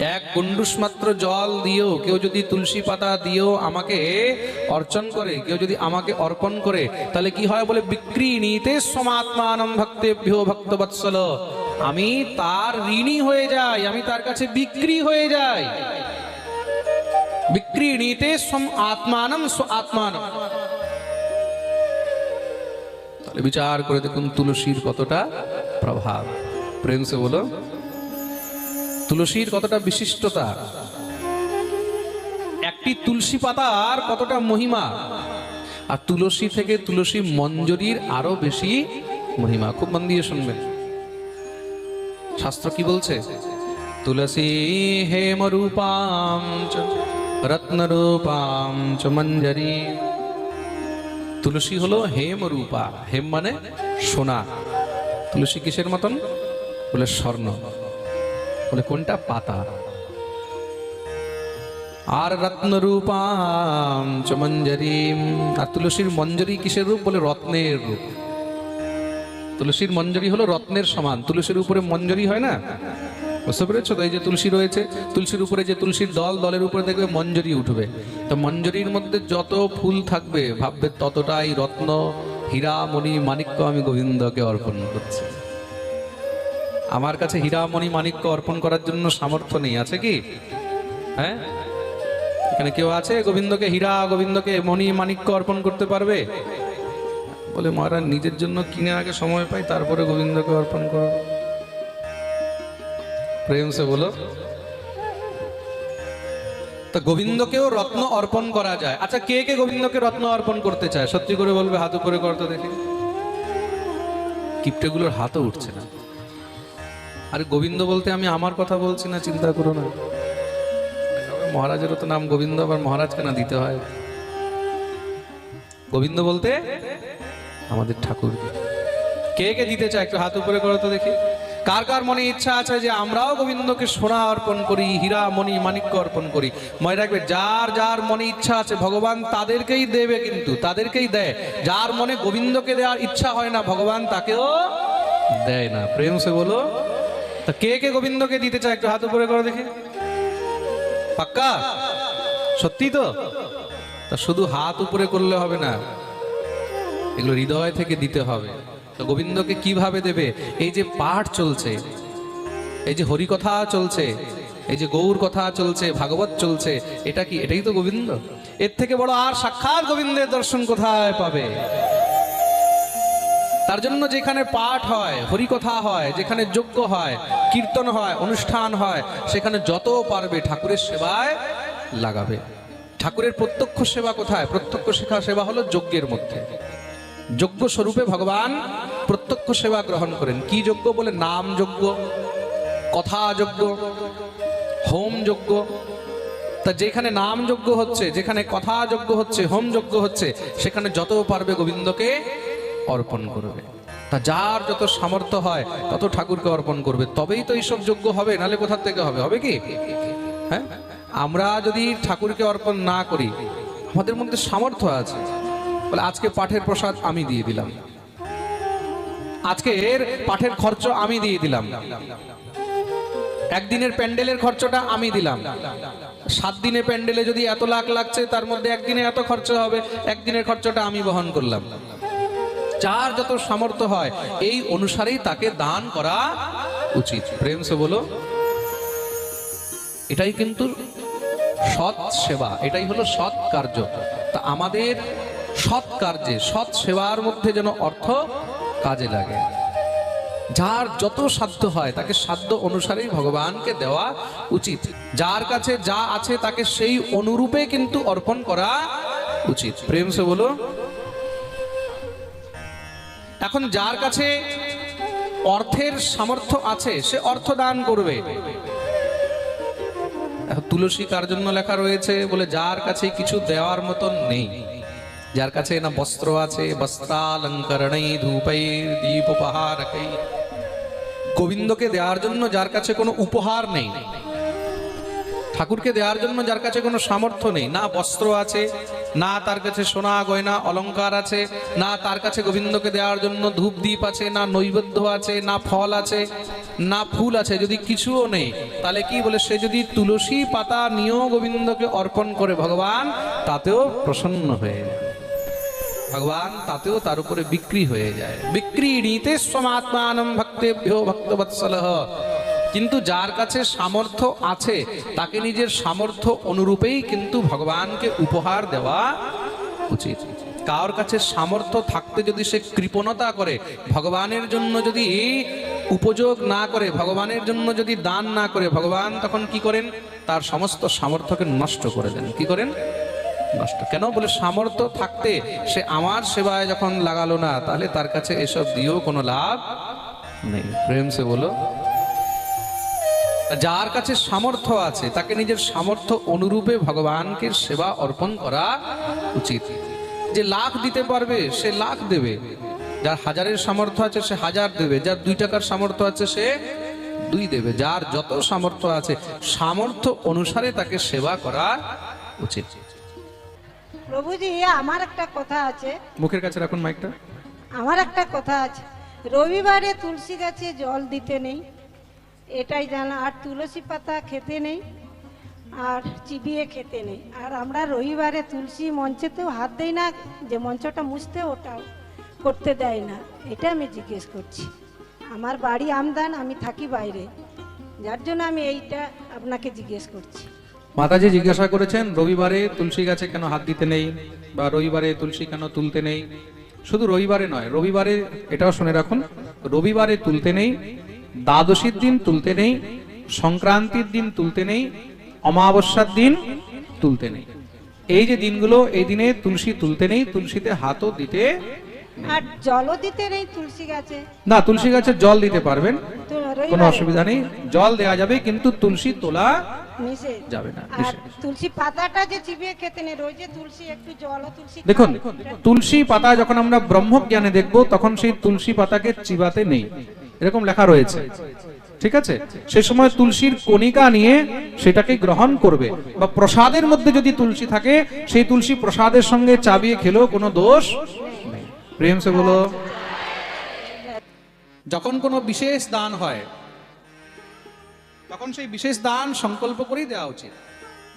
এক কুণ্ডুস মাত্র জল দিয়েও কেউ যদি তুলসী পাতা দিয়েও আমাকে অর্চন করে, কেউ যদি আমাকে অর্পণ করে, তাহলে কি হয় বলে, বিক্রি নিতে সমাত্মানম ভক্তেভ্যো ভক্তবৎসল। আমি তার ঋণী হয়ে যাই, আমি তার কাছে বিক্রি হয়ে যাই। বিক্রি নিতে সম আত্মানম স্ব আত্মানম। তাহলে বিচার করে দেখুন তুলসীর কতটা প্রভাব। প্রেম সে বলো। তুলসীর কতটা বিশিষ্টতা? একটি তুলসী পাতার কতটা মহিমা? আর তুলসী থেকে তুলসী মঞ্জরির আরও বেশি মহিমা। খুব মন দিয়ে শুনবেন। শাস্ত্র কি বলছে? তুলসী হেম রূপাম চ মঞ্জরি। তুলসী হলো হেম রূপা হেম মানে সোনা। তুলসী কিসের মতন? বলে স্বর্ণ। বলে, কোনটা? পাতা। আর রত্ন রূপাম চ মঞ্জরিম আর তুলসীর মঞ্জরি কিসের রূপ? বলে, রত্নের রূপ। তুলসীর মঞ্জরি হলো রত্নের সমান। তুলসীর উপরে মঞ্জরি হয় না? বুঝতে পেরেছ? তো এই যে তুলসী রয়েছে, তুলসীর উপরে যে তুলসীর দল, দলের উপরে দেখবে মঞ্জরি উঠবে। তো মঞ্জরির মধ্যে যত ফুল থাকবে, ভাববে ততটাই রত্ন, হীরা, মণি, মাণিক্য আমি গোবিন্দকে অর্পণ করছি। আমার কাছে হীরামণি মাণিক্য অর্পণ করার জন্য সামর্থ্য নেই, আছে কি? হ্যাঁ? এখানে কেউ আছে? গোবিন্দকে হীরা, গোবিন্দকে মণি, মাণিক্য অর্পণ করতে পারবে? বলে মহারাজ, নিজের জন্য কিনে আগে সময় পাই, তারপরে গোবিন্দকে অর্পণ করো প্রেম সে বলো। তা গোবিন্দকেও রত্ন অর্পণ করা যায়। আচ্ছা কে কে গোবিন্দকে রত্ন অর্পণ করতে চায়? সত্যি করে বলবে, হাত উপরে করতে দেখি। কিপটেগুলোর হাতও উঠছে না। আরে গোবিন্দ বলতে আমি আমার কথা বলছি না, চিন্তা করো না। মহারাজেরও তো নাম গোবিন্দ, আবার মহারাজকে না দিতে হয়। গোবিন্দ বলতে আমাদের ঠাকুরকে। কে কে দিতে চায়? একটু হাত উপরে করো তো দেখি। কার কার মনে ইচ্ছা আছে যে আমরাও গোবিন্দকে সোনা অর্পণ করি, হীরা, মণি, মাণিক্য অর্পণ করি? মনে রাখবে, যার যার মনে ইচ্ছা আছে, ভগবান তাদেরকেই দেবে কিন্তু, তাদেরকেই দেয়। যার মনে গোবিন্দকে দেওয়ার ইচ্ছা হয় না, ভগবান তাকেও দেয় না। প্রেম সে বলো তা কে কে গোবিন্দকে দিতে চায়? একটু হাত উপরে করে দেখি। পাক্কা? সত্যি তো? তা শুধু হাত উপরে করলে হবে না, এগুলো হৃদয় থেকে দিতে হবে। তো গোবিন্দকে কীভাবে দেবে? এই যে পাঠ চলছে, এই যে হরি কথা চলছে, এই যে গৌর কথা চলছে, ভাগবত চলছে, এটা কি, এটাই তো গোবিন্দ? এর থেকে বড় আর সাক্ষাৎ গোবিন্দের দর্শন কোথায় পাবে? তার জন্য যেখানে পাঠ হয়, হরিকথা হয়, যেখানে যজ্ঞ হয়, কীর্তন হয়, অনুষ্ঠান হয়, সেখানে যত পারবে ঠাকুরের সেবায় লাগাবে। ঠাকুরের প্রত্যক্ষ সেবা কোথায়? প্রত্যক্ষ শিখা সেবা হলো যজ্ঞের মধ্যে। যজ্ঞ স্বরূপে ভগবান প্রত্যক্ষ সেবা গ্রহণ করেন। কি যজ্ঞ বলে? নাম যজ্ঞ, কথা যজ্ঞ, হোম যজ্ঞ। তা যেখানে নাম যজ্ঞ হচ্ছে, যেখানে কথা যজ্ঞ হচ্ছে, হোম যজ্ঞ হচ্ছে, সেখানে যত পারবে গোবিন্দকে অর্পণ করবে। তা যার যত সামর্থ্য হয়, তত ঠাকুরকে অর্পণ করবে। তবেই তো এইসব যোগ্য হবে নালে কোথা থেকে হবে? হবে কি? হ্যাঁ? আমরা যদি ঠাকুরকে অর্পণ না করি, আমাদের মধ্যে সামর্থ্য আছে। বলে, আজকে পাঠের প্রসাদ আমি দিয়ে দিলাম। আজকে এর পাঠের খরচ আমি দিয়ে দিলাম। একদিনের প্যান্ডেলের খরচটা আমি দিলাম। সাত দিনের প্যান্ডেলে যদি এত লাখ লাগছে, তার মধ্যে একদিনে এত খরচা হবে, একদিনের খরচটা আমি বহন করলাম। যার যত সামর্থ্য হয়, এই অনুসারেই তাকে দান করা উচিত। প্রেম সে বলো, এটাই কিন্তু সৎ সেবা, এটাই হলো সৎ কার্য। তা আমাদের সৎ কার্যে, সৎ সেবার মধ্যে যেন অর্থ কাজে লাগে। যার যত সাধ্য হয়, তাকে সাধ্য অনুসারেই ভগবানকে দেওয়া উচিত। যার কাছে যা আছে, তাকে সেই অনুরূপে কিন্তু অর্পণ করা উচিত। প্রেম সে বলো এখন যার কাছে অর্থের সামর্থ্য আছে, সে অর্থ দান করবে। তুলসী কার জন্য লেখা রয়েছে, বলে যার কাছে কিছু দেওয়ার মতন নেই। যার কাছে না বস্ত্র আছে গোবিন্দকে দেওয়ার জন্য যার কাছে কোনো উপহার নেই। ঠাকুরকে দেওয়ার জন্য যার কাছে কোনো সামর্থ্য নেই, না বস্ত্র আছে না তার কাছে সোনা, গয়না, অলংকার আছে, না তার কাছে গোবিন্দকে দেওয়ার জন্য ধূপ দ্বীপ আছে, না নৈবেদ্য আছে, না ফল আছে, না ফুল আছে, যদি কিছুও নেই, তাহলে কি বলে, সে যদি তুলসী পাতা নিয়েও গোবিন্দকে অর্পণ করে ভগবান, তাতেও প্রসন্ন হয়ে ভগবান তাতেও তার উপরে বিক্রি হয়ে যায়। বিক্রি নিতে স্বমাত্মানম ভক্তেভ্যো ভক্তবৎসল কিন্তু যার কাছে সামর্থ্য আছে, তাকে নিজের সামর্থ্য অনুরূপেই কিন্তু ভগবানকে উপহার দেওয়া উচিত। কার কাছে সামর্থ্য থাকতে যদি সে কৃপণতা করে, ভগবানের জন্য যদি উপযোগ না করে, ভগবানের জন্য যদি দান না করে, ভগবান তখন কি করেন? তার সমস্ত সামর্থ্যকে নষ্ট করে দেন। কি করেন? নষ্ট। কেন? বলে সামর্থ্য থাকতে সে আমার সেবায় যখন লাগালো না, তাহলে তার কাছে এসব দিয়েও কোনো লাভ নেই। প্রেম সে বলো যার কাছে সামর্থ্য আছে তাকে নিজের সামর্থ্য অনুরূপে ভগবানকে সেবা অর্পণ করা উচিত। যে লাখ দিতে পারবে সে লাখ দেবে। যার হাজারের সামর্থ্য আছে সে হাজার দেবে। যার দুই টাকার সামর্থ্য আছে সে দুই দেবে। যার যত সামর্থ্য আছে সামর্থ্য অনুসারে তাকে সেবা করা উচিত। প্রভুজি আমার একটা কথা আছে। মুখের কাছে রাখুন মাইকটা। আমার একটা কথা আছে। রবিবারে তুলসী গাছে জল দিতে নেই। এটাই জানা, আর তুলসী পাতা খেতে নেই, আর চিবিয়ে খেতে নেই। আর আমরা রবিবারে তুলসী মঞ্চেতেও হাত দেই না, যে মঞ্চটা মুছতে ওটাও করতে দেয় না। এটা আমি জিজ্ঞেস করছি। আমার বাড়ি আমদান, আমি থাকি বাইরে। যার জন্য আমি এইটা আপনাকে জিজ্ঞেস করছি। মাতাজি জিজ্ঞাসা করেছেন, রবিবারে তুলসী গাছে কেন হাত দিতে নেই? বা রবিবারে তুলসী কেন তুলতে নেই? শুধু রবিবারে নয়, রবিবারে, এটাও শুনে রাখুন, রবিবারে তুলতে নেই দ্বাদশীর দিন তুলতে নেই সংক্রান্তির দিন তুলতে নেই অমাবস্যার দিন তুলতে নেই। এই যে দিনগুলো এই দিনে তুলসী তুলতে নেই তুলসীতে হাতও দিতে আর জলও দিতে নেই তুলসী গাছে। না তুলসী গাছে জল দিতে পারবেন কোনো অসুবিধা নেই। জল দেওয়া যাবে কিন্তু তুলসী তোলা যাবে না তুলসী পাতাটা যে চিবিয়ে খেতে নেই রোজ তুলসী একটু জল তুলসী দেখুন তুলসী পাতা যখন আমরা ব্রহ্ম জ্ঞানে দেখব তখন সেই তুলসী পাতাকে চিবাতে নেই। এরকম লেখা রয়েছে। ঠিক আছে? সে সময় তুলসীর কণিকা নিয়ে সেটাকে গ্রহণ করবে। বা প্রসাদের মধ্যে যদি তুলসী থাকে, সেই তুলসী প্রসাদের সঙ্গে চাবিয়ে খেলেও কোনো দোষ নেই। প্রেম সে বলো। যখন কোনো বিশেষ দান হয়, তখন সেই বিশেষ দান সংকল্প করেই দেওয়া উচিত।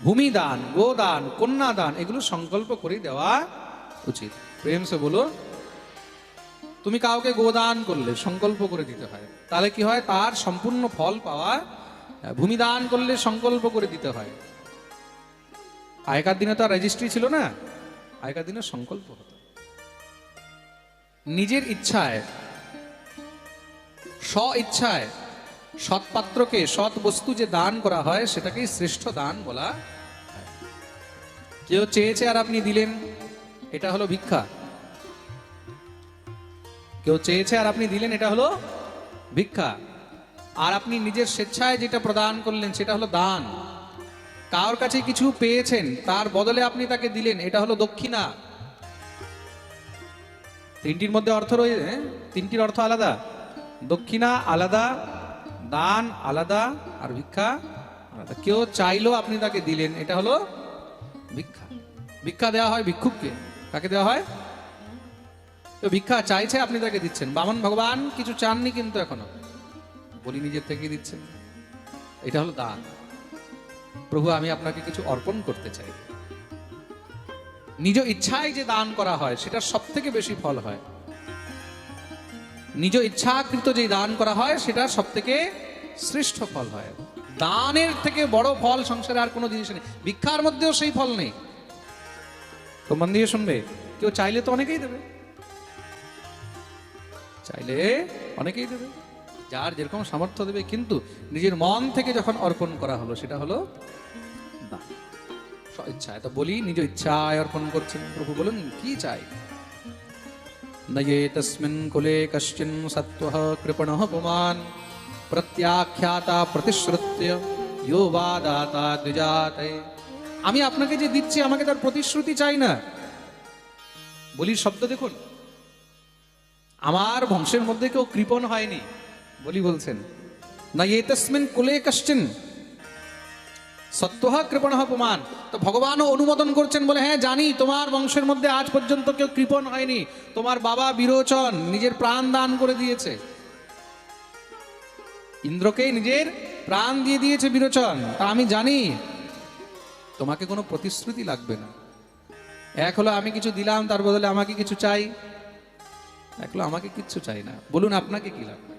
ভূমি দান গোদান কন্যা দান, এগুলো সংকল্প করেই দেওয়া উচিত। প্রেম সে বলো। তুমি কাউকে গোদান করলে, সংকল্প করে দিতে হয়। তাহলে কি হয়? তার সম্পূর্ণ ফল পাওয়া ভূমি দান করলে সংকল্প করে দিতে হয়। আগেকার দিনে তো আর রেজিস্ট্রি ছিল না। আগেকার দিনে সংকল্প হতো। নিজের ইচ্ছায় স্ব ইচ্ছায় সৎপাত্রকে, সৎ বস্তু যে দান করা হয়, সেটাকেই শ্রেষ্ঠ দান বলা। কেউ চেয়েছে আর আপনি দিলেন, এটা হলো ভিক্ষা। কেউ চেয়েছে আর আপনি দিলেন, এটা হলো ভিক্ষা। আর আপনি নিজের স্বেচ্ছায় যেটা প্রদান করলেন, সেটা হলো দান। কার কাছে কিছু পেয়েছেন, তার বদলে আপনি তাকে দিলেন, এটা হলো দক্ষিণা। তিনটির মধ্যে অর্থ রয়েছে হ্যাঁ? তিনটির অর্থ আলাদা। দক্ষিণা আলাদা, দান আলাদা, আর ভিক্ষা আলাদা। কেউ চাইলো আপনি তাকে দিলেন, এটা হলো ভিক্ষা। ভিক্ষা দেওয়া হয় ভিক্ষুককে। কাকে দেওয়া হয়? তো ভিক্ষা চাইছে, আপনি তাকে দিচ্ছেন। বামন ভগবান কিছু চাননি কিন্তু এখনও। বলি নিজের থেকে দিচ্ছেন। এটা হলো দান। প্রভু, আমি আপনাকে কিছু অর্পণ করতে চাই। নিজ ইচ্ছায় যে দান করা হয়, সেটা সব থেকে বেশি ফল হয়। নিজ ইচ্ছাকৃত যে দান করা হয়, সেটা সব থেকে শ্রেষ্ঠ ফল হয়। দানের থেকে বড় ফল সংসারে আর কোনো জিনিস নেই। ভিক্ষার মধ্যেও সেই ফল নেই। তো মন দিয়ে শুনবে, কেউ চাইলে তো অনেকেই দেবে। চাইলে অনেকেই দেবে। যার যেরকম সামর্থ্য দেবে, কিন্তু নিজের মন থেকে যখন অর্পণ করা হলো, সেটা হলো দান স্ব ইচ্ছায়। তো বলি নিজ ইচ্ছায় অর্পণ করছেন প্রভু, বলুন, কি চাই? নয়ে তস্মিন কুলে কশ্চিন সত্ত্বः কৃপণः পুমাन् প্রত্যাখ্যাতা প্রতিশ্রুত্য ইয়ো বা দাতা দ্বিজাতে। আমি আপনাকে যে দিচ্ছি, আমাকে তার প্রতিশ্রুতি চাই না। বলির শব্দ দেখুন। আমার বংশের মধ্যে কেউ কৃপণ হয়নি। বলি বলছেন, না এ তসমিন কুলে কশ্চিন। সত্যহ কৃপণ অপমান। তো ভগবানও অনুমোদন করছেন বলে হ্যাঁ জানি, তোমার বংশের মধ্যে আজ পর্যন্ত কেউ কৃপণ হয়নি। তোমার বাবা বিরোচন, নিজের প্রাণ দান করে দিয়েছে। ইন্দ্রকে নিজের প্রাণ দিয়ে দিয়েছে বিরোচন। তা আমি জানি, তোমাকে কোনো প্রতিশ্রুতি লাগবে না। এক হলো, আমি কিছু দিলাম, তার বদলে আমাকে কিছু চাই। হলো আমাকে কিচ্ছু চাই না। বলুন, আপনাকে কি লাগবে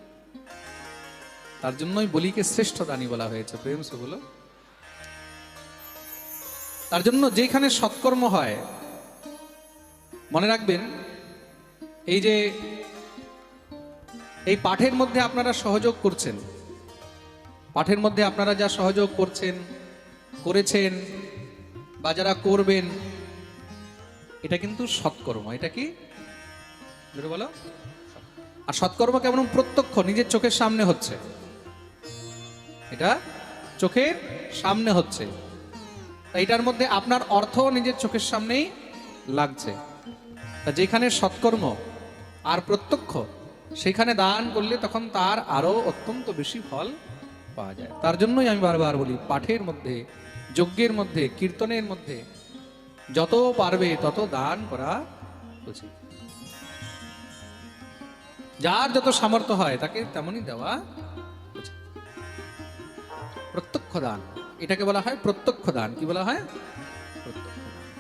তার জন্যই বলিকে শ্রেষ্ঠ দানী বলা হয়েছে। প্রেম বলো তার জন্য যেখানে সৎকর্ম হয়, মনে রাখবেন, এই যে, এই পাঠের মধ্যে আপনারা সহযোগ করছেন, পাঠের মধ্যে আপনারা যা সহযোগ করছেন, করেছেন, বা যারা করবেন, এটা কিন্তু সৎকর্ম। এটা কি? আর সৎকর্ম কেমন প্রত্যক্ষ? নিজের চোখের সামনে হচ্ছে। এটা চোখের সামনে হচ্ছে। এটার মধ্যে আপনার অর্থ নিজের চোখের সামনেই লাগছে। তা যেখানে সৎকর্ম আর প্রত্যক্ষ, সেখানে দান করলে তখন তার আরও অত্যন্ত বেশি ফল পাওয়া যায়। তার জন্যই আমি বারবার বলি, পাঠের মধ্যে, যজ্ঞের মধ্যে, কীর্তনের মধ্যে যত পারবে তত দান করা উচিত। যার যত সামর্থ্য হয় তাকে তেমনই দেওয়া প্রত্যক্ষ দান এটাকে বলা হয় প্রত্যক্ষ দান কি বলা হয়?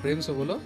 প্রেমস বলো।